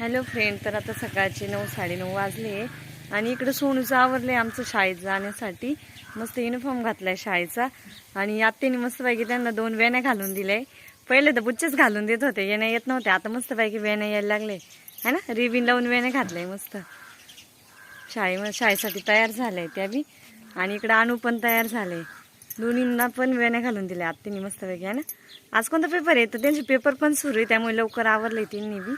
Hello friend तर आता सकाळचे नऊ साडेनऊ वाजले आणि इकडं सोनूचं आवरलं आहे आमचं शाळेत जाण्यासाठी. मस्त युनिफॉर्म घातला आहे शाळेचा. आणि आत्तेने मस्तपैकी त्यांना दोन वेण्या घालून दिले पहिले तर बुच्चेच घालून देत होते येण्या येत नव्हते आता मस्तपैकी वेण्या यायला लागले है ना? रिबिन लावून वेण्या आहे मस्त. शाळे शाळेसाठी तयार झाले त्या बी. आणि इकडं आणू पण तयार झाले दोन्हींना पण वेण्या घालून दिल्या आत्तेने मस्तपैकी आहे ना? आज कोणता पेपर आहे? तर त्यांचे पेपर पण सुरू आहे त्यामुळे लवकर आवरले त्यांनी बी.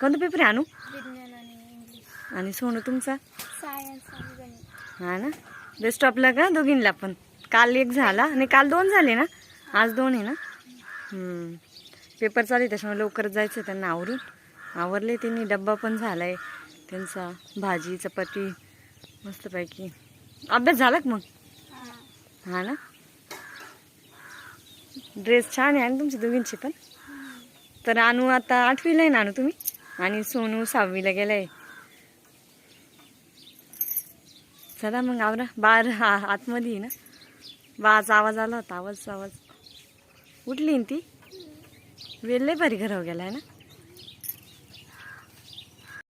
कोणता पेपर आहे विज्ञान आणि इंग्लिश आणि सोनू तुमचा? सायन्स आणि गणित. हा ना? बेस्ट ऑफला का दोघींना पण. काल एक झाला आणि काल दोन झाले ना? आज दोन आहे ना? हम्म. पेपर चालू आहे त्याच्यामुळे लवकरच जायचं आहे त्यांना आवरून. आवरले त्यांनी डब्बा पण झालाय. त्यांचा भाजी चपाती मस्तपैकी. अभ्यास झाला का मग? हां. हा ना? ड्रेस छान आहे आणि तुमची दोघींची पण? तर अनु आता आठवीला आहे ना अनु तुम्ही? आणि सोनू सहावीला गेलाय. चला मग आवरा. बार हा आतमध्ये ना. बाचा आवाज आला होता. आवाज आवाज. उठली ती? वेल लय भारी घरावर गेलाय ना.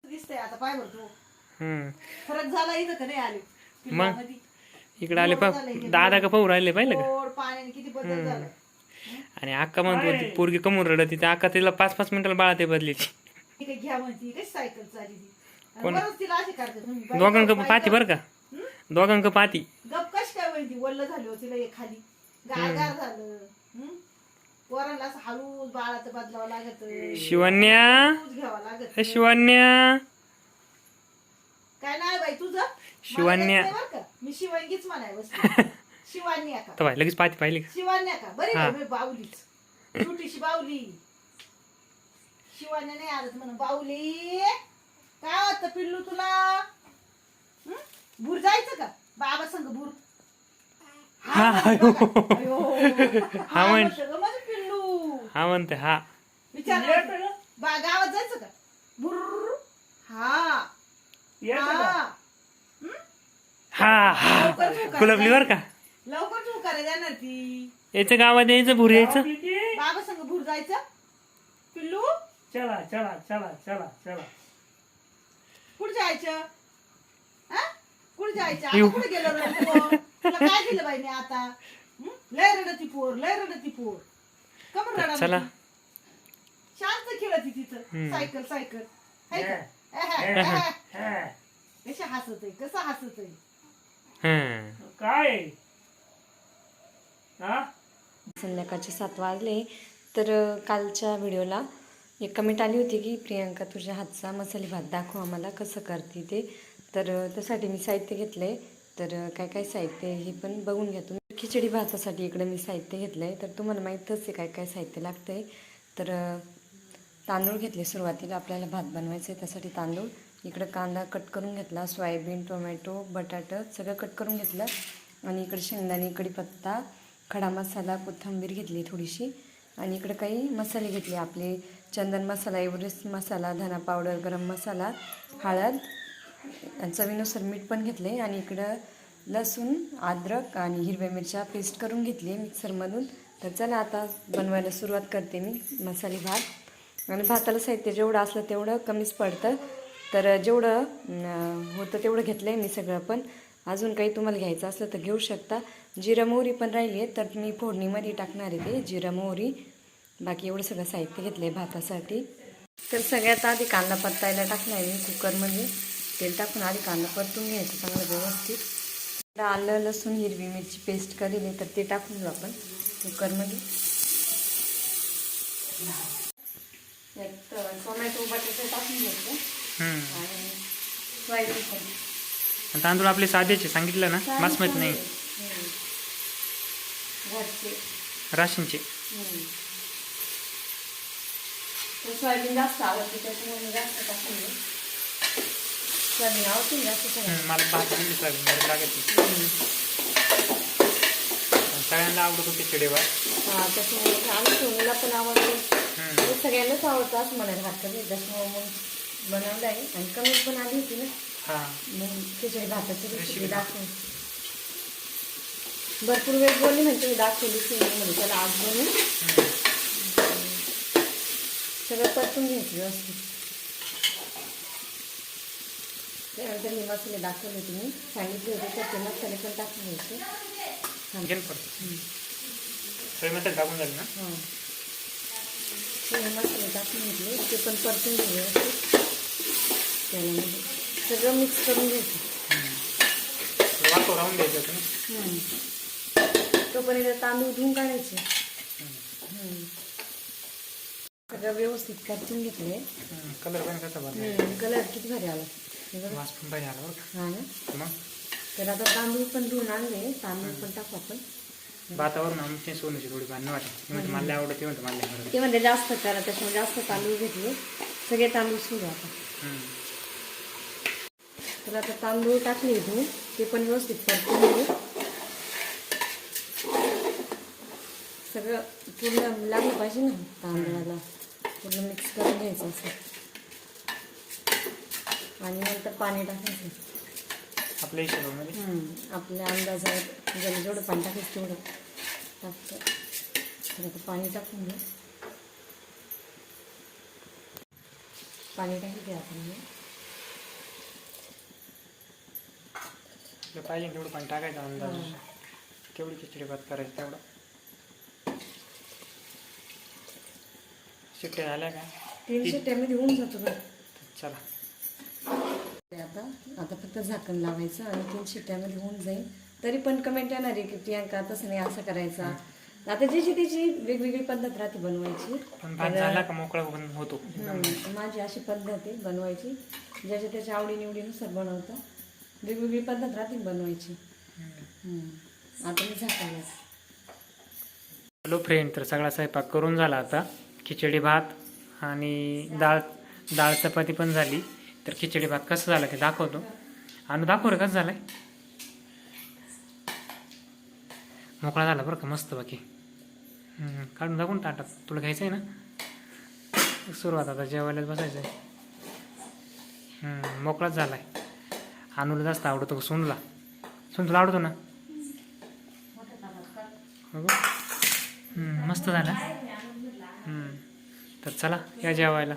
दिसतंय आता पाय भर तू हम्म. फरक झाला इथं का नाही आले? मग? इकडे आले पा दादा का पाहू राहिले पाहिलं का? गोड पाण्याने किती बदल झाला. आणि अक्का म्हणतो ती पोरगी कमून रडत होती. अक्का तिला पाच पाच मिनिटाला बाळा ते बदलीची घ्या म्हणती कशी सायकल चाली ती? आणि कोण? बरंच तिला असे बाई- दोघांक बाई- पाती बरं का? दोघांक पाती गप कशी काय म्हणती वल्ल झाली होती तिला खाली गारगार झालं. हं? पोरांना असं हळूच बाळाचं बदलावं लागत. शिवन्या हळूच घ्यावं लागत. ए, शिवन्या काय नाही बाई तुझं? मला शिवन्या. नाही बरं का? मी शिवंगीच म्हणाय बसली. शिवान्या का? तर लगेच पाती पाहिली का? शिवान्या का? बरी हा. बाई, मी बावलीच. छोटीशी बावली. शिवान्या नाही आलं म्हणून बावली. काय वाटतं पिल्लू तुला? हं? भूर जायचं का? बाबा संग भूर. हा. अयो. हा हा म्हण. म्हणतो गं माझं पिल्लू. हा म्हणते हा. विचार बा गावात जायचं का? भुर. हा. हा. हा? हा खुलपली बर का? लवकर तू जाणार ती. याचं गावात यायचं भूर यायचं? बाबा संग भूर जायचं. पिल्लू? चला चला चला चला चला कुठे जायचं हा? कुठे जायचं. आता कुठे गेलो रे पोर? तुला काय दिलं बाई मी आता हं? लय रडती पोर लय रडती पोर कमर रडा चला. शांत खेळती तिथं. सायकल सायकल हाय का? हे. एहे, एहे. हा. कशा हसत आहे कसं हसत आहे हम्म. काय हा संध्याकाळचे सात वाजले तर अ, कालच्या व्हिडिओला एक कमेंट आली होती की प्रियांका तुझ्या हातचा मसाले भात दाखव आम्हाला कसं करते ते? तर त्यासाठी मी साहित्य घेतलं आहे तर काय काय साहित्य हे पण बघून घ्या तुम्ही. खिचडी भातासाठी इकडं मी साहित्य घेतलं आहे तर तुम्हाला माहीतच आहे काय काय साहित्य लागतं आहे तर तांदूळ घेतले सुरुवातीला. आपल्याला भात बनवायचं आहे त्यासाठी तांदूळ. इकडं कांदा कट करून घेतला. सोयाबीन टोमॅटो बटाटं सगळं कट करून घेतलं. आणि इकडे शेंगदाणे कडीपत्ता खडा मसाला कोथिंबीर घेतली थोडीशी. आणि इकडं काही मसाले घेतले. आपले चंदन मसाला एव्हरेस्ट मसाला धना पावडर गरम मसाला हळद चवीनुसार मीठ पण घेतले. आणि इकडं लसूण अद्रक आणि हिरव्या मिरच्या पेस्ट करून घेतली मिक्सरमधून. तर चला आता बनवायला सुरुवात करते मी मसाले भात. आणि भाताला साहित्य जेवढं असलं तेवढं कमीच पडतं. तर जेवढं होतं तेवढं घेतलं आहे मी सगळं पण. अजून काही तुम्हाला घ्यायचं असलं तर घेऊ शकता. जिरा मोहरी पण राहिली आहे तर मी फोडणीमध्ये टाकणार आहे ते. जिरा मोहरी बाकी एवढं सगळं साहित्य घेतलं आहे भातासाठी. तर सगळ्यात आधी कांदा परतायला टाकला आहे मी कुकरमध्ये. तेल टाकून आधी कांदा परतून घ्यायचं चांगलं व्यवस्थित. आलं लसूण हिरवी मिरची पेस्ट करेल तर ते टाकून घेऊ आपण कुकरमध्ये. यात टोमॅटो बटाटे टाकून घ्यायचं हम्म. आणि सोयाबीन पण. तांदूळ आपले साधेचे सांगितलं ना? बासमती नाही. राशींचे. सोयाबीन जास्त आवडते त्याच्यामुळे मी जास्त टाकून सोयाबीन आवडते जास्त मला भात दिली सोयाबीन बरं लागत सगळ्यांना आवडतो होते खिचडी भात हा त्याच्यामुळे आम्ही सोनीला पण आवडतो सगळ्यांनाच आवडतं असं म्हणायला हरकत नाही त्याच्यामुळे मग बनवलं आहे आणि कमेंट पण आली होती ना हा मग खिचडी भाताची रेसिपी दाखवून भरपूर वेळ बोलली म्हणजे मी दाखवली की म्हणजे त्याला आज बोलून सगळं परतून घ्यायचं व्यवस्थित त्यानंतर हे मसाले दाखवले तुम्ही सांगितले होते तर ते मसाले पण टाकून घ्यायचे सगळे मसाले टाकून झाले ना हां ते हे मसाले टाकून घेतले ते पण परतून घेऊ व्यवस्थित त्याला सगळं मिक्स करून घ्यायचं वाटो राहून द्यायचं हम्म. तोपर्यंत तांदूळ धुवून काढायचे. सगळं व्यवस्थित परतून घेतले कलर पण कसा कलर किती भारी आला. वास पण भारी आला बरं हा ना. तर आता तांदूळ पण धुवून आणले. तांदूळ पण टाकू आपण. भातावरून आमची सोनूची थोडी भांडणं वाटली मी म्हणते मला आवडत ते म्हणते मला ते म्हणजे जास्त करा त्याच्यामुळे जास्त तांदूळ घेतले. सगळे तांदूळ सुरू आता. तर आता तांदूळ टाकले इथून. ते पण व्यवस्थित परतून घेऊ सगळं पूर्ण लागलं पाहिजे ना तांदळाला. पूर्ण मिक्स करून घ्यायचं असं. आणि नंतर पाणी टाकायचं. आपल्या हिशोबामध्ये? आपल्या अंदाजात ज्याला जेवढं पाणी टाकायचं तेवढं टाकतं. तर पाणी टाकून घेऊ. पाणी टाकते आपण हे. आपलं पाहिजे तेवढं पाणी टाकायचं अंदाज केवढी खिचडी भात करायचं तेवढं. शिट्ट्या झाल्या का? तीन शिट्ट्यामध्ये होऊन जातो बरं चला. आता आता फक्त झाकण लावायचं आणि तीन शिट्ट्यामध्ये होऊन जाईल तरी पण कमेंट येणार आहे की प्रियांका तसं नाही असं करायचा. आता ज्याची त्याची वेगवेगळी पद्धत राहते बनवायची. पण भात झाला का मोकळा होतो? माझी अशी पद्धत आहे बनवायची. ज्याच्या त्याच्या आवडीनिवडीनुसार बनवता. वेगवेगळी पद्धत राहते बनवायची. आता मी झाकण हॅलो फ्रेंड तर सगळा स्वयंपाक करून झाला आता. खिचडी भात आणि डाळ डाळ चपाती पण झाली. तर खिचडी भात कसं झालं ते दाखवतो. आणि दाखव रे कसं झालंय. मोकळा झाला बरं का मस्त बाकी. काढून दाखवून ताटात. तुला घ्यायचं आहे ना? सुरुवात आता जेवायलाच बसायचं आहे मोकळाच मोकळाच झालाय. अनुला जास्त आवडतो सोनूला? सोन तुला आवडतो ना? हो मस्त झाला. तर चला या जेवायला.